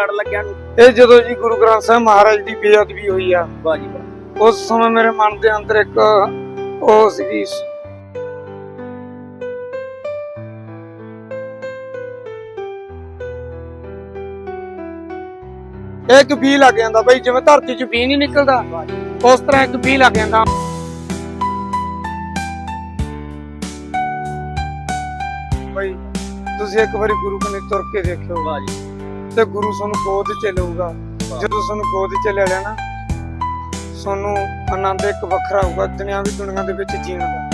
ਲੜ ਲੱਗਿਆ ਨੂੰ। ਇਹ ਜਦੋਂ ਜੀ ਗੁਰੂ ਗ੍ਰੰਥ ਸਾਹਿਬ ਮਹਾਰਾਜ ਦੀ ਬੇਅਦਬੀ ਹੋਈ ਆ ਵਾਹ ਜੀ ਵਾਹ। ਉਸ ਸਮੇਂ ਮੇਰੇ ਮਨ ਦੇ ਅੰਦਰ ਇੱਕ ਉਹ ਸੀਗੀ। ਇੱਕ ਬੀ ਲੱਗ ਜਾਂਦਾ ਬਈ ਜਿਵੇਂ ਧਰਤੀ 'ਚ ਬੀ ਨਹੀਂ ਨਿਕਲਦਾ। ਉਸ ਤਰ੍ਹਾਂ ਇੱਕ ਬੀ ਲੱਗ ਜਾਂਦਾ। ਬਈ ਤੁਸੀਂ ਇੱਕ ਵਾਰੀ ਗੁਰੂ ਕਨੇ ਤੁਰ ਕੇ ਦੇਖਿਓ ਵਾਹ ਜੀ ਤੇ ਗੁਰੂ ਤੁਹਾਨੂੰ ਗੋਦ 'ਚ ਲਊਗਾ ਜਦੋਂ ਤੁਹਾਨੂੰ ਗੋਦ 'ਚ ਲੈ ਲੈਣਾ ਤੁਹਾਨੂੰ ਆਨੰਦ ਇੱਕ ਵੱਖਰਾ ਹੋਊਗਾ ਦੁਨੀਆ ਵੀ ਦੁਨੀਆ ਦੇ ਵਿੱਚ ਜੀਣ ਦਾ।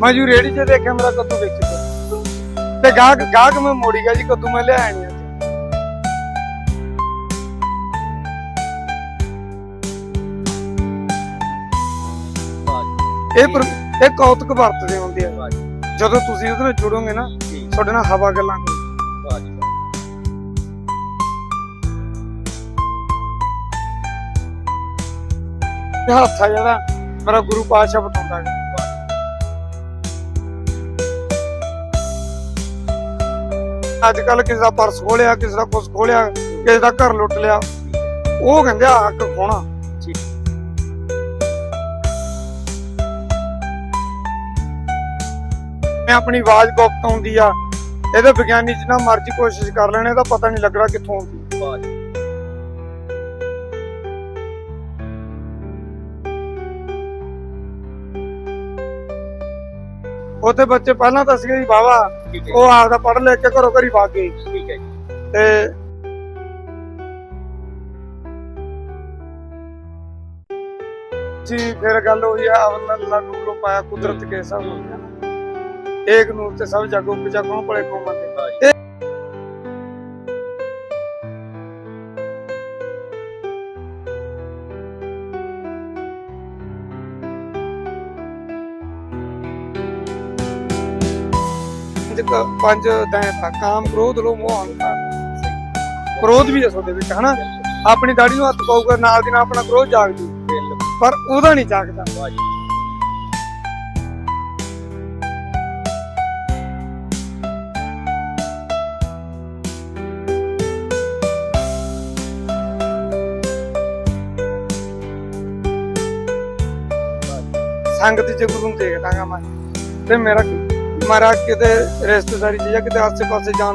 ਮੈਂ ਜੂ ਰੇੜੀ 'ਚ ਦੇਖਿਆ ਮੇਰਾ ਕੱਦੂ ਵਿੱਚ। ਤੇ ਗਾਹਕ ਗਾਹਕ ਮੈਂ ਮੋੜੀ ਗਿਆ ਜੀ ਕੱਦੂ ਮੈਂ ਲਿਆਇਆ ਨਹੀਂ। ਇਹ ਪਰ- ਇਹ ਕੌਤਕ ਵਰਤਦੇ ਹੁੰਦੇ ਆ। ਜਦੋਂ ਤੁਸੀਂ ਉਹਦੇ ਨਾਲ ਜੁੜੋਗੇ ਨਾ ਤੁਹਾਡੇ ਨਾਲ ਹਵਾ ਗੱਲਾਂ ਕਰੂ। ਤੇ ਹੱਥ ਆ ਜਿਹੜਾ ਮੇਰਾ ਗੁਰੂ ਪਾਤਸ਼ਾਹ ਬਟਾਉਂਦਾ ਹੈ ਅੱਜ ਕੱਲ ਕਿਸੇ ਦਾ ਪਰਸ ਖੋਲਿਆ ਕਿਸੇ ਦਾ ਕੁਛ ਖੋਲਿਆ ਕਿਸੇ ਦਾ ਘਰ ਲੁੱਟ ਲਿਆ। ਉਹ ਕਹਿੰਦੇ ਹੱਕ ਖੋਣਾ। ਆਪਣੀ ਆਵਾਜ਼ ਗੁਪਤ ਆਉਂਦੀ ਆ ਇਹਦੇ ਵਿਗਿਆਨੀ ਜਿੰਨਾ ਮਰਜ਼ੀ ਕੋਸ਼ਿਸ਼ ਕਰ ਲੈਣ ਇਹਦਾ ਪਤਾ ਨਹੀਂ ਲੱਗਣਾ ਕਿੱਥੋਂ ਆਉਂਦੀ। ਉੱਥੇ ਬੱਚੇ ਪਹਿਲਾਂ ਤਾਂ ਸੀਗੇ ਜੀ ਬਾਵਾ ਉਹ ਆਪਦਾ ਪੜ੍ਹ ਲਿਖ ਕੇ ਘਰੋਂ ਘਰੀ ਵਗ ਗਏ। ਠੀਕ ਹੈ ਤੇ ਜੀ ਫਿਰ ਗੱਲ ਹੋਈ ਆ ਅਵਲ ਨੂਰੋਂ ਪਾਇਆ ਕੁਦਰਤ ਕੇ ਸਭ ਹੋ ਗਿਆ ਏਕ ਨੂਰ ਤੇ ਸਭ ਜਾਗੋ ਪਿਛਾ ਕੌਣ ਪੜੇ ਕੋ ਮੰਦੇ ਪੰਜ ਕ- ਪੰਜ ਦੈ ਤਾਂ ਕਾਮ ਕ੍ਰੋਧ ਲੋ ਮੋਹ ਅਹੰਕਾਰ ਕ੍ਰੋਧ ਵੀ ਅਸਲ ਦੇ ਵਿੱਚ, ਹਨਾ? ਆਪਣੀ ਦਾੜੀ ਨੂੰ ਹੱਥ ਪਾਊਗਾ, ਨਾਲ ਦੀ ਨਾਲ ਆਪਣਾ ਕ੍ਰੋਧ ਜਾਗ ਜੂ ਪਰ ਉਹਦਾ ਨਹੀਂ ਜਾਗਦਾ। ਵਾਹ ਜੀ ਸੰਗਤ ਚ ਗੁਰੂ ਨੂੰ ਦੇਖਦਾਗਾ ਮੈਂ। ਤੇ ਮੇਰਾ ਕੀ- ਮੇਰਾ ਕਿਤੇ ਰਿਸ਼ਤੇਦਾਰੀ ਚ ਜਾਂ